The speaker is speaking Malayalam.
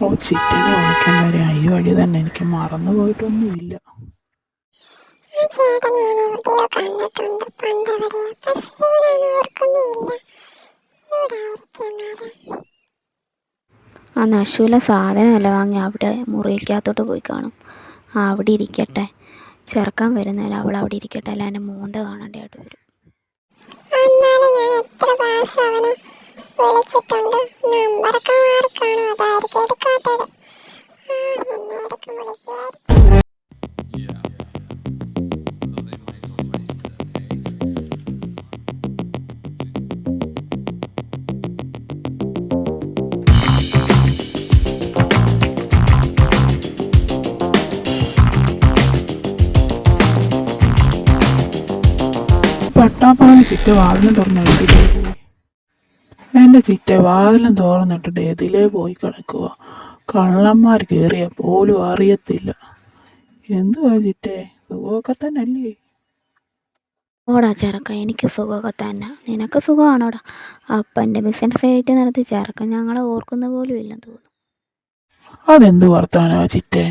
ചിറ്റനെ വിളിക്കാൻ വരെ. അയ്യോ അടി തന്നെ. എനിക്ക് മറന്നു പോയിട്ടൊന്നുമില്ല. ആ നശൂല സാധനമല്ല വാങ്ങി അവിടെ മുറിയിലേക്കകത്തോട്ട് പോയി കാണും. ആ അവിടെ ഇരിക്കട്ടെ. ചെറുക്കാൻ വരുന്നതിന് അവൾ അവിടെ ഇരിക്കട്ടെ. അല്ല എന്റെ മോന്ത കാണേണ്ടതായിട്ട് വരും. എന്നാലും ഞാൻ എത്ര പ്രാവശ്യം അവനെ വിളിച്ചിട്ടുണ്ട്. പട്ടാപ്പാൽ ചിറ്റ വാതിലും തുറന്ന് എതിലേ പോയി എന്റെ ചിറ്റ വാതിലും തുറന്നിട്ടിട്ട് എതിലേ പോയി കിടക്കുക കള്ളന്മാർ കയറിയ പോലും അറിയത്തില്ല. എന്തുവാ ചിറ്റേ? സുഖമൊക്കെ തന്നെ അല്ലേ ഓടാ ചെറുക്ക എനിക്ക് സുഖമൊക്കെ തന്നെ. നിനക്ക് സുഖമാണോടാ? അപ്പന്റെ ബിസിനസ് ആയിട്ട് നടത്തി ചെറുക്കൻ ഞങ്ങളെ ഓർക്കുന്ന പോലും ഇല്ലെന്ന് തോന്നുന്നു. അതെന്ത് വർത്താനോ ചിറ്റേ?